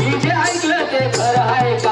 मी जे ऐकलं ते खरं आहे का?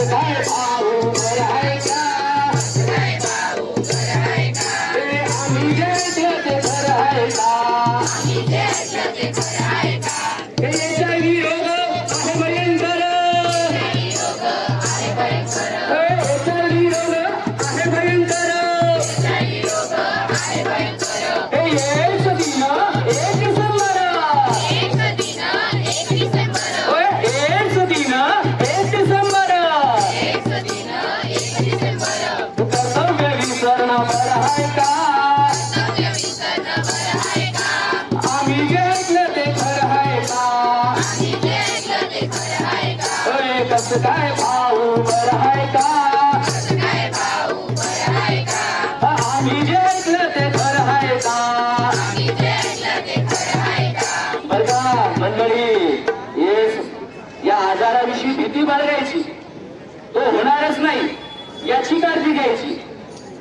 काय भाऊ बरं आहे काय भाऊ बरं का? आम्ही जे ऐकलं ते खरं आहे का? बरं का मंडळी या आजाराविषयी भीती बाळगायची. तो होणारच नाही याची काळजी घ्यायची.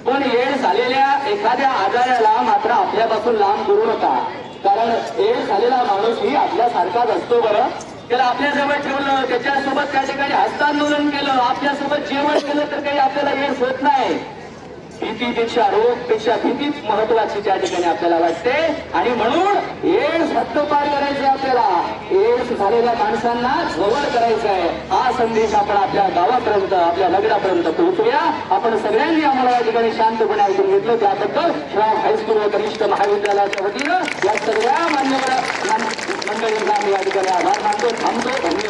पण एड झालेल्या एखाद्या आजाराला मात्र आपल्यापासून लांब करू नका. कारण एड झालेला माणूस ही आपल्यासारखाच असतो बरं. त्याला आपल्याजवळ ठेवलं त्याच्यासोबत त्या ठिकाणी हस्तांदोलन केलं आपल्यासोबत जेवण केलं तर काही आपल्याला एड्स होत नाही. भीतीपेक्षा रोगपेक्षा भीतीच महत्वाची त्या ठिकाणी आपल्याला वाटते. आणि म्हणून एड्स हद्दपार करायचे आपल्याला. एड्स झालेल्या माणसांना जवळ करायचं आहे हा संदेश आपण आपल्या गावापर्यंत आपल्या नगरापर्यंत पोहोचूया. आपण सगळ्यांनी आम्हाला या ठिकाणी शांतपणे ऐकून घेतलं. त्याबद्दल श्राव हायस्कूल व कनिष्ठ महाविद्यालयाच्या वतीनं या सगळ्या मान्यवर मंडळींना आम्ही या ठिकाणी आभार Cô tổng.